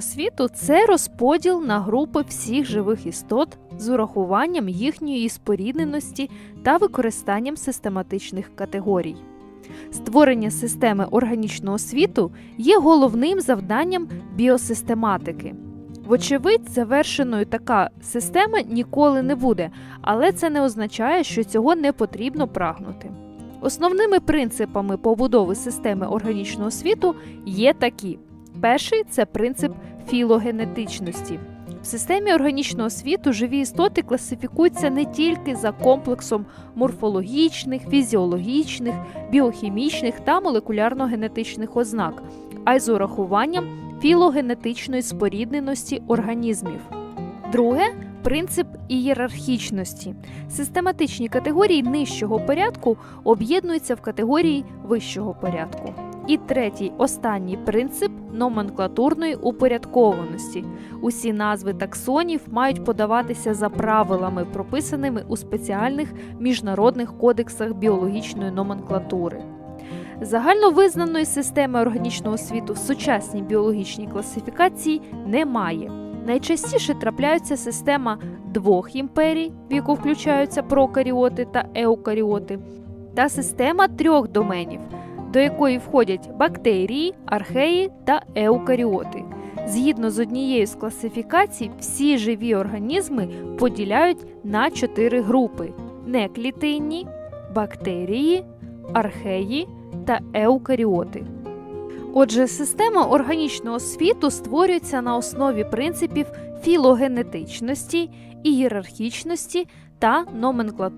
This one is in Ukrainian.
світу це розподіл на групи всіх живих істот з урахуванням їхньої спорідненості та використанням систематичних категорій. Створення системи органічного світу є головним завданням біосистематики. Вочевидь, завершеною така система ніколи не буде, але це не означає, що цього не потрібно прагнути. Основними принципами побудови системи органічного світу є такі: перший це принцип філогенетичності. В системі органічного світу живі істоти класифікуються не тільки за комплексом морфологічних, фізіологічних, біохімічних та молекулярно-генетичних ознак, а й з урахуванням філогенетичної спорідненості організмів. Друге принцип ієрархічності. Систематичні категорії нижчого порядку об'єднуються в категорії вищого порядку. І третій, останній принцип номенклатурної упорядкованості. Усі назви таксонів мають подаватися за правилами, прописаними у спеціальних міжнародних кодексах біологічної номенклатури. Загальновизнаної системи органічного світу в сучасній біологічній класифікації немає. Найчастіше трапляються система двох імперій, в яку включаються прокаріоти та еукаріоти, та система трьох доменів, до якої входять бактерії, археї та еукаріоти. Згідно з однією з класифікацій, всі живі організми поділяють на чотири групи: неклітинні, бактерії, археї та еукаріоти. Отже, система органічного світу створюється на основі принципів філогенетичності, ієрархічності та номенклатури.